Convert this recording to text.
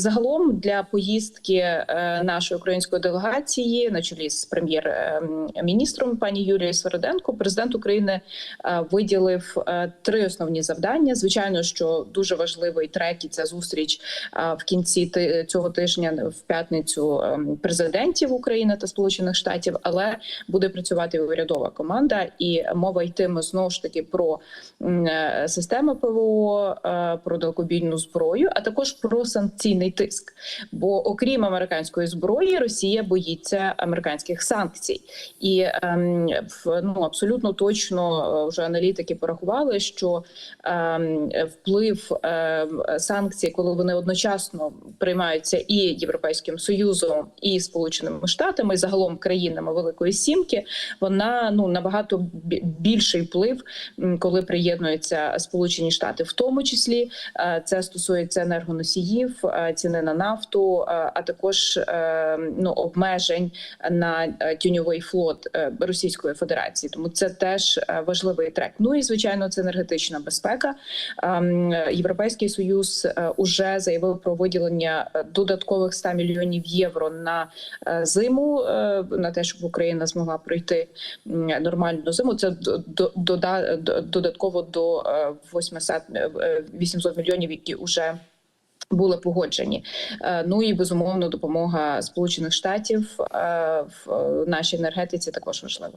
загалом для поїздки е, нашої української делегації на чолі з прем'єр-міністром пані Юлією Свериденко, президент України е, виділив е, три основні завдання. Звичайно, що дуже важливий трек і ця зустріч е, в кінці цього тижня в п'ятницю е, президентів України та Сполучених Штатів, але буде працювати урядова команда, і мова йтиме знову ж таки про е, системи ПВО, е, про далекобійну зброю, а також про санкційний тиск. Бо окрім американської зброї, Росія боїться американських санкцій, і ем, ну абсолютно точно е, вже аналітики порахували, що ем, вплив ем, санкцій, коли вони одночасно приймаються і Європейським Союзом, і Сполученими Штатами, і загалом країнами Великої Сімки, вона ну набагато більший вплив, коли приєднуються Сполучені Штати, в тому числі е, це стосується енергоносіїв, е, ціни на нафту, е, а також е, ну обмежень на е, тіньовий флот Російської Федерації. Тому це теж важливий трек. Ну і звичайно, це енергетична безпека. Ем, Європейський союз уже заявив про виділення додаткових 100 мільйонів євро на зиму, на те, щоб Україна змогла пройти нормальну зиму. Це до- до- дода- до- додатково до е, 800, е, е, 800 мільйонів, які вже були погоджені. Е, Ну і безумовно допомога Сполучених Штатів е, в е, нашій енергетиці також важлива.